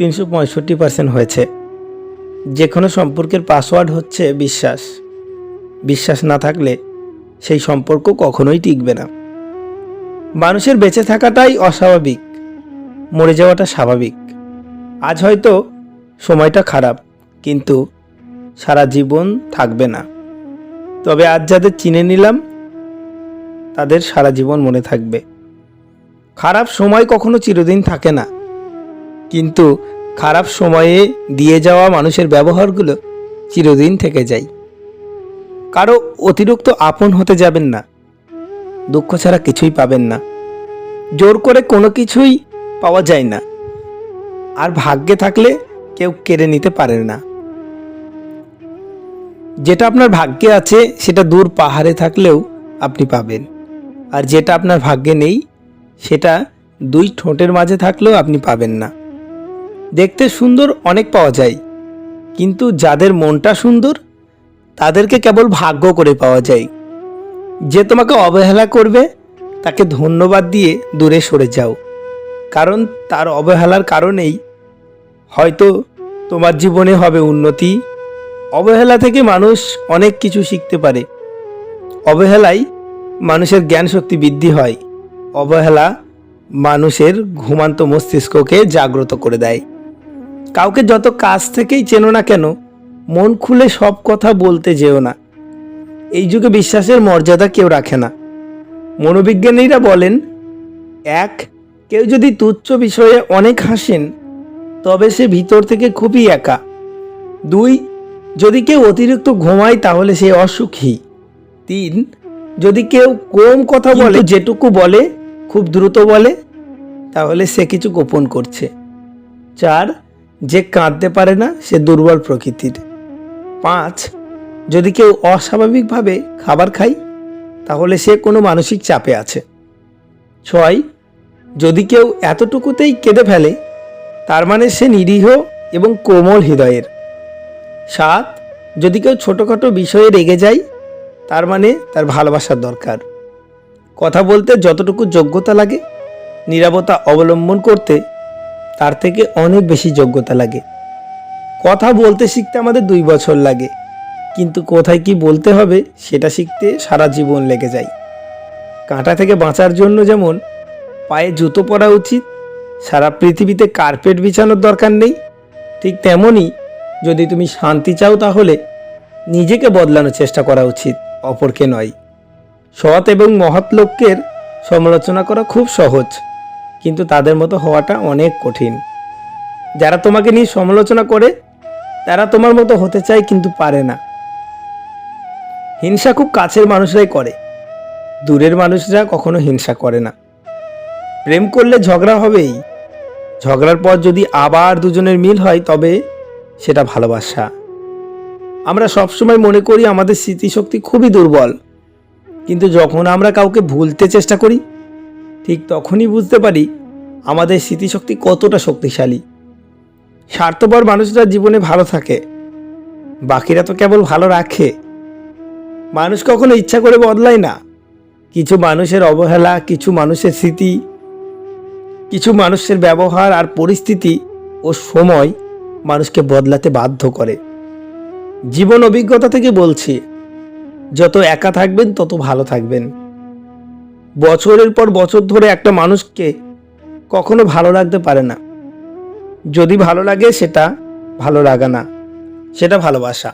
তিনশো পঁয়ষট্টি পার্সেন্ট হয়েছে। যে কোনো সম্পর্কের পাসওয়ার্ড হচ্ছে বিশ্বাস। বিশ্বাস না থাকলে সেই সম্পর্ক কখনোই টিকবে না। মানুষের বেঁচে থাকাটাই অস্বাভাবিক, মরে যাওয়াটা স্বাভাবিক। আজ হয়তো সময়টা খারাপ, কিন্তু সারা জীবন থাকবে না। তবে আজ যাদের চিনে নিলাম, তাদের সারা জীবন মনে থাকবে। খারাপ সময় কখনো চিরদিন থাকে না, কিন্তু খারাপ সময়ে দিয়ে যাওয়া মানুষের ব্যবহারগুলো চিরদিন থেকে যায়। কারও অতিরিক্ত আপন হতে যাবেন না। দুঃখ ছাড়া কিছুই পাবেন না। জোর করে কোনো কিছুই পাওয়া যায় না। আর ভাগ্যে থাকলে কেউ কেড়ে নিতে পারে না। যেটা আপনার ভাগ্যে আছে, সেটা দূর পাহাড়ে থাকলেও আপনি পাবেন। আর যেটা আপনার ভাগ্যে নেই, সেটা দুই ঠোঁটের মাঝে থাকলেও আপনি পাবেন না। দেখতে সুন্দর অনেক পাওয়া যায়। কিন্তু যাদের মনটা সুন্দর, তাদেরকে কেবল ভাগ্য করে পাওয়া যায়। যে তোমাকে অবহেলা করবে, তাকে ধন্যবাদ দিয়ে দূরে সরে যাও। কারণ তার অবহেলার কারণেই হয়তো তোমার জীবনে হবে উন্নতি। অবহেলা থেকে মানুষ অনেক কিছু শিখতে পারে। অবহেলায় মানুষের জ্ঞান শক্তি বৃদ্ধি হয়। অবহেলা মানুষের ঘুমান্ত মস্তিষ্ককে জাগ্রত করে দেয়। কাউকে যত কাছ থেকেই চেনো না কেন, মন খুলে সব কথা বলতে যেও না। এই যুগে বিশ্বাসের মর্যাদা কেউ রাখে না। মনোবিজ্ঞানীরা বলেন, এক, কেউ যদি তুচ্ছ বিষয়ে অনেক হাসেন, তবে সে ভিতর থেকে খুবই একা। দুই, যদি কেউ অতিরিক্ত ঘুমায় তাহলে সে অসুখী। তিন, যদি কেউ কম কথা বলে যেটুকু বলে, খুব দ্রুত বলে, তাহলে সে কিছু গোপন করছে। চার যে কাঁদতে পারে না, সে দুর্বল প্রকৃতির। পাঁচ, যদি কেউ অস্বাভাবিকভাবে খাবার খায়, তাহলে সে কোনো মানসিক চাপে আছে। ছয়, যদি কেউ এতটুকুতেই কেঁদে ফেলে, তার মানে সে নিরীহ এবং কোমল হৃদয়ের। সাত, যদি কেউ ছোটোখাটো বিষয়ে রেগে যায়, তার মানে তার ভালোবাসার দরকার। কথা বলতে যতটুকু যোগ্যতা লাগে, নিরাপত্তা অবলম্বন করতে তার থেকে অনেক বেশি যোগ্যতা লাগে। কথা বলতে শিখতে আমাদের দুই বছর লাগে। কিন্তু কোথায় কি বলতে হবে, সেটা শিখতে সারা জীবন লেগে যায়। কাঁটা থেকে বাঁচার জন্য যেমন পায়ে জুতো পরা উচিত, সারা পৃথিবীতে কার্পেট বিছানোর দরকার নেই, ঠিক তেমনই যদি তুমি শান্তি চাও তাহলে নিজেকে বদলানোর চেষ্টা করা উচিত, অপরকে নয়। সৎ এবং মহৎ লোকের সমালোচনা করা খুব সহজ। কিন্তু তাদের মতো হওয়াটা অনেক কঠিন। যারা তোমাকে নিয়ে সমালোচনা করে, তারা তোমার মতো হতে চায় কিন্তু পারে না। হিংসা খুব কাছের মানুষরাই করে। দূরের মানুষরা কখনো হিংসা করে না। প্রেম করলে ঝগড়া হবেই। ঝগড়ার পর যদি আবার দুজনের মিল হয়, তবে সেটা ভালোবাসা। আমরা সবসময় মনে করি আমাদের স্মৃতিশক্তি খুবই দুর্বল। কিন্তু যখন আমরা কাউকে ভুলতে চেষ্টা করি ঠিক তখনই বুঝতে পারি আমাদের স্মৃতিশক্তি কতটা শক্তিশালী। স্বার্থপর মানুষরা জীবনে ভালো থাকে, বাকিরা তো কেবল ভালো রাখে। মানুষ কখনো ইচ্ছা করে বদলায় না। কিছু মানুষের অবহেলা, কিছু মানুষের স্মৃতি, কিছু মানুষের ব্যবহার আর পরিস্থিতি ও সময় মানুষকে বদলাতে বাধ্য করে। জীবন অভিজ্ঞতা থেকে বলছি, যত একা থাকবেন, তত ভালো থাকবেন। বছরের পর বছর ধরে একটা মানুষকে কখনো ভালো লাগতে পারে না। যদি ভালো লাগে সেটা ভালো লাগা না, সেটা ভালোবাসা।